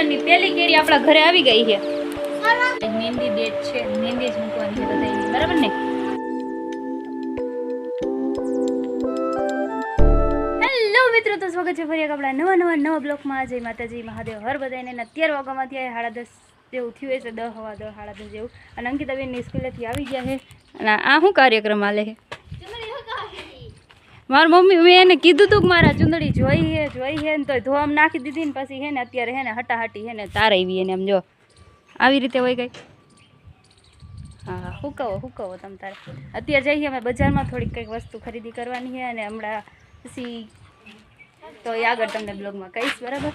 સીઝનની પહેલી કેરી આપણા ઘરે આવી ગઈ છે. મહેંદી ડેટ છે. મહેંદી જ મૂકવાની છે બધાની બરાબર ને? મિત્રો તો સ્વાગત છે ફરી એક આપણા નવા નવા નવા બ્લોકમાં. જય માતાજી મહાદેવ. હર બધાને અત્યાર વાગવામાં થયા સાડા દસ જેવું થયું છે દહ હવા દહ સાડા દસ જેવું. અને અંકિતાબેનની સ્કૂલેથી આવી ગયા છે. અને આ શું કાર્યક્રમ આલે છે? મારી મમ્મી, મેં એને કીધું તું કે મારા ચૂંદડી જોઈ હે જોઈ હે ને તો ધોવામાં નાખી દીધી ને પછી હે ને અત્યારે હે ને હટાહટી હે ને તારાવી એને એમ જો. આવી રીતે હોય ગઈ. હા, હુકવો હુકવો તમ તારે. અત્યારે જઈએ અમે બજારમાં, થોડીક કંઈક વસ્તુ ખરીદી કરવાની છે અને હમણાં પછી તો એ આગળ તમને બ્લોગમાં કહીશ, બરાબર?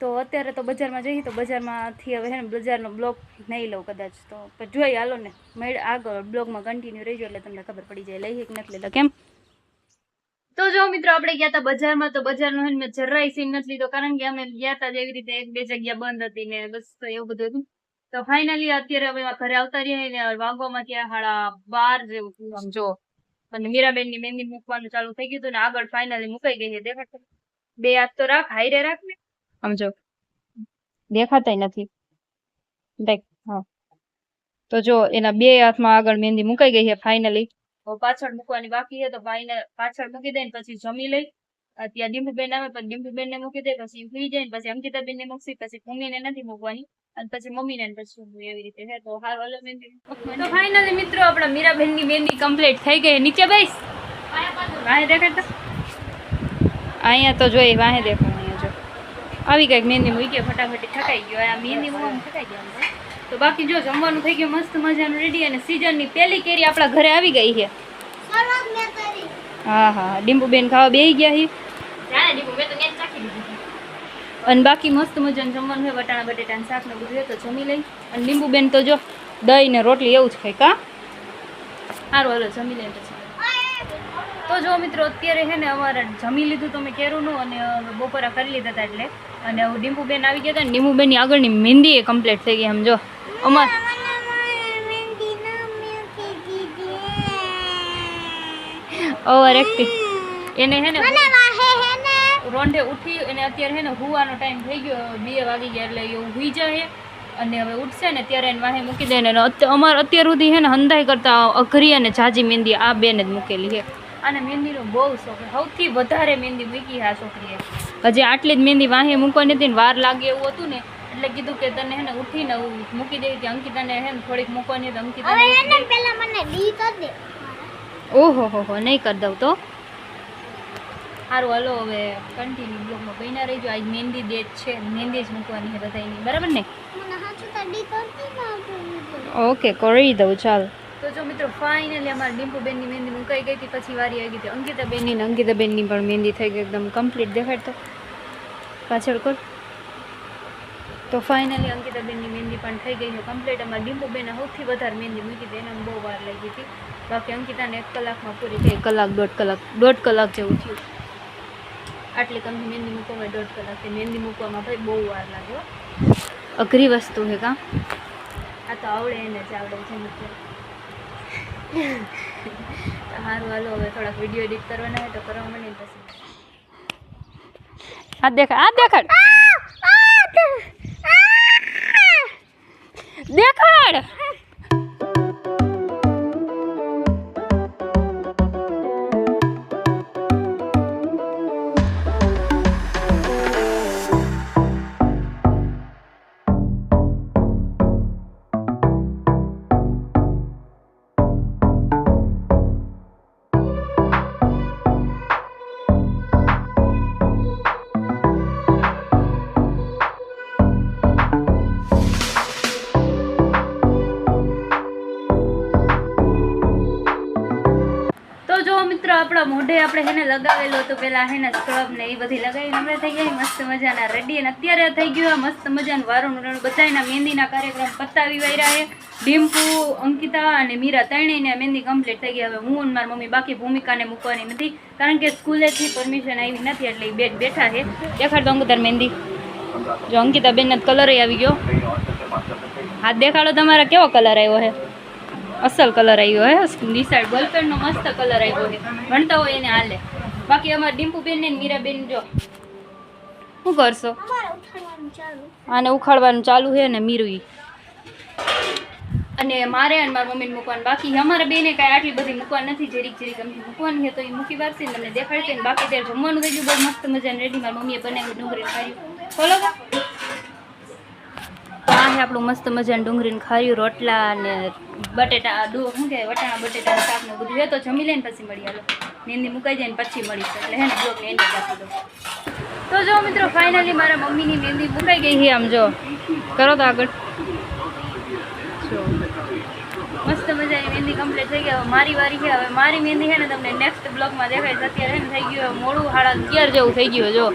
તો અત્યારે તો બજારમાં જઈએ, તો બજારમાંથી હવે હે ને બજારનો બ્લોગ નહીં લઉં કદાચ. તો જોઈએ હાલો ને. આગળ બ્લોગમાં કન્ટિન્યુ રહીજો એટલે તમને ખબર પડી જાય લઈએ કે નથી લેતા કેમ? તો જો મિત્રો, આપણે ગયા હતા બજારમાં, તો બજારનો મેં જરાય સીન નથી લીધો, કારણ કે અમે ગયા હતા એવી રીતે એક બે જગ્યા બંધ હતી ને બસ તો એવું બધું હતું. તો ફાઇનલી અત્યારે અમે ઘરે આવતા રહીએ ને વાગવામાં ત્યાં હાડા બાર જેવું આમ જો. અને મીરાબેનની મહેંદી મૂકવાનું ચાલુ થઈ ગયું હતું ને આગળ ફાઇનલી મુકાઈ ગઈ છે. દેખાડતો બે હાથ તો રાખ, હાઈરે રાખ ને. આમ જો. દેખાતાય નથી. દેખ, હા. તો જો એના બે હાથમાં આગળ મહેંદી મુકાઈ ગઈ છે ફાઇનલી પાછળ મૂકવાની બાકી છે તો ભાઈને પાછળ મૂકી દે ને પછી જમી લઈ. ત્યાં ડીમ્પુબેન આવે પછી ડીમ્પુબેન ને મૂકી દે પછી સુઈ જાય ને પછી અંકિતાબેન ને મૂકશે પછી મમ્મીને નથી મૂકવાની. અને પછી મમ્મી ને પછી હું એવી રીતે છે તો હાલ ઓલો મહેંદી તો ફાઇનલી મિત્રો આપણા મીરાબેનની મહેંદી કમ્પ્લીટ થઈ ગઈ. નીચે બેસ. વાહે દેખાડતા અહીંયા તો જોઈ વાહે દેખો અહીંયા જો. આવી કંઈક મહેંદી મૂકી ફટાફટ થકાઈ ગયો. આ મહેંદી મૂકવામાં થકાઈ ગયા તો બાકી જો જમવાનું થઈ ગયું મસ્ત મજાનું રેડી અને સીઝનની પહેલી કેરી આપણા ઘરે આવી ગઈ છે. હા હા ડીંબુબેન ખાવા બેસી ગયા છે. અને બાકી મસ્ત મજાનું જમવાનું હોય વટાણા બટેટાનું શાક ને બધું તો જમી લઈ. અને લીંબુબેન તો જો દહીં ને રોટલી એવું જ ખાય કા? સારું હાલો જમી લઈને પછી. તો જો મિત્રો અત્યારે છે ને અમારે જમી લીધું તો મેં કેરુંનું અને બપોરા કરી લીધા હતા એટલે. અને હું ડીમ્પુબેન આવી ગયા હતા ને ડીમ્પુબેનની આગળની મહેંદી એ કમ્પ્લીટ થઈ ગઈ એમ જો. અમાર ઓવર એક્ટિંગ એને હે ને રોંઢે ઉઠી અને અત્યારે હે ને હુવાનો ટાઈમ થઈ ગયો બે વાગી ગયા એટલે એવું હુઈ જાય. અને હવે ઉઠશે ને ત્યારે એને વાહે મૂકી દે ને અમારે અત્યાર સુધી હે ને હંધાઈ કરતા અઘરી અને જાજી મહેંદી આ બેને જ મૂકેલી છે અને મહેંદીનો બહુ શોખ. સૌથી વધારે મહેંદી મૂકી આ છોકરીએ. હજી આટલી જ મહેંદી વાહે મૂકવાની હતી ને વાર લાગે એવું હતું ને એટલે કીધું કે તને હે ને ઉઠીને મૂકી દેવી હતી. અંકિતાને હે ને થોડીક મૂકવાની હતી અંકિતા ઓહો હો હો નહીં કરી દઉં તો. સારું હાલો હવે કન્ટિન્યુ બ્લોગમાં બન્યા રહીજો. આજ મહેંદી ડેટ છે. મહેંદી જ મૂકવાની છે બધાની બરાબર ને? ઓકે કરી દઉં ચાલ. તો જો મિત્રો ફાઇનલી અમારા ડિમ્પુબેનની મહેંદી મુકાઈ ગઈ હતી, પછી વારી આવી ગઈ હતી. અંકિતાબેનની ને અંકિતાબેનની પણ મહેંદી થઈ ગઈ, એકદમ કમ્પ્લીટ દેખાડતો પાછળ કર તો ફાઇનલી અંકિતાબેનની મહેંદી પણ થઈ ગઈ છે કમ્પ્લીટ અમારા ડીમ્પુબેને સૌથી વધારે મહેંદી મૂકી હતી, એને બહુ વાર લાગી હતી. બાકી અંકિતાને એક કલાકમાં પૂરી થઈ કલાક, દોઢ કલાક દોઢ કલાક જેવું થયું. આટલી કમથી મહેંદી મૂકવામાં દોઢ કલાકથી મહેંદી મૂકવામાં ભાઈ બહુ વાર લાગ્યો. અઘરી વસ્તુ છે કાં? આ તો આવડે એને જ આવડે છે, મિત્રો. તો સારું હાલો હવે થોડાક વીડિયો એડિટ કરવાના હોય તો કરવા માંડીને પછી. આ દેખાડ આ દેખાડ દેખાડ. મિત્રો, આપણા મોઢે આપણે હેને લગાવેલો તો પેલા હેને સ્ક્રબ ને એ બધી લગાવીને અમે થઈ ગયા. મસ્ત મજાના રેડી અને અત્યારે થઈ ગયું મસ્ત મજાનું વારું બધાના મહેંદીના કાર્યક્રમ પતાવી વાયરા છે. ડિમ્પુ, અંકિતા અને મીરા ત્રણેયને મહેંદી કમ્પ્લીટ થઈ ગઈ. હવે હું અને મારી મમ્મી બાકી ભૂમિકાને મૂકવાની નથી, કારણ કે સ્કૂલેથી પરમિશન આવી નથી, એટલે એ બેટ બેઠા છે. દેખાડ દો અંકિતા મહેંદી. જો અંકિતા બેનને કલર આવી ગયો. હાથ દેખાડો તમારા કેવો કલર આવ્યો છે? અસલ કલર આવ્યો હે નિશાળ બોલપેનનો મસ્ત કલર આવ્યો છે ભણતા હોય એને હાલે. બાકી અમારા ડિમ્પુબેન ને મીરાબેન જો. શું કરશો? આને ઉખાડવાનું ચાલુ છે ને મીરુઈ અને મારે અને મારા મમ્મીને મૂકવાનું. બાકી. અમારે બેને કાંઈ આટલી બધી મૂકવાની નથી. જેરીક જેરીક અમને મૂકવાની છે તો એ મૂકી વાગશે ને તમને દેખાડશે ને બાકી ત્યારે જમવાનું થઈ ગયું. બહુ મસ્ત મજાને રેડી મારા મમ્મીએ બનાવ્યું ડુંગળી ખાયું બોલો આપણું મસ્ત મજાનું ડુંગળીને ખાયું રોટલા અને બટેટા શું કે વટાણા બટેટા શાક ને બધું. તો જમી લઈને પછી મળી હાલો. મહેંદી મુકાઈ જાય ને પછી મળીશું. એટલે હે ને બ્લોગને એન્ડ જ આપી દો તો જો મિત્રો ફાઇનલી મારા મમ્મીની મહેંદી મુકાઈ ગઈ છે આમ જો. કરો તો આગળ. મસ્ત મજાની મહેંદી કમ્પ્લીટ થઈ ગઈ. હવે મારી વારી છે. હવે મારી મહેંદી છે ને તમને નેક્સ્ટ બ્લોગમાં દેખાય છે. અત્યારે એમ થઈ ગયું મોડું. હાડા અગિયાર જેવું થઈ ગયું જો.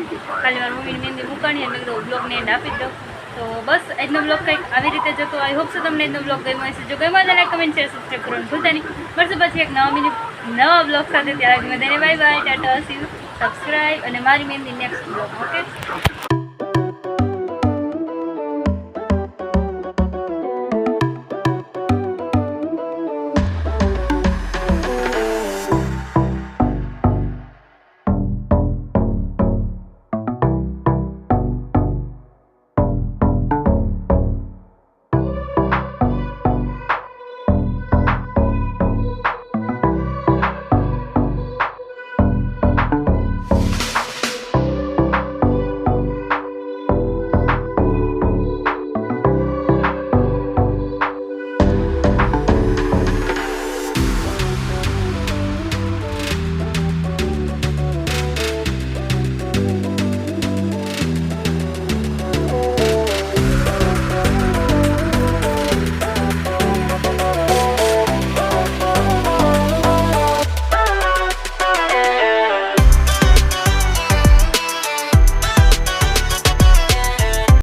ખાલી મારી મમ્મીની મહેંદી મુકાણી કીધું બ્લોગને એન્ડ આપી દઉં. તો બસ, આજનો બ્લોગ કંઈક આવી રીતે જતો. આઈ હોપ સો તમને આજનો બ્લોગ ગમ્યો હશે. જો ગમ્યો તો લાઈક કમેન્ટ શેર સબસ્ક્રાઈબ કરવાનું ભૂલતા નહીં. મળશે પછી એક નવા મિનિટ નવા બ્લોગ સાથે. ત્યારે bye bye tata see subscribe અને મારી મહેંદી નેક્સ્ટ બ્લોગ ઓકે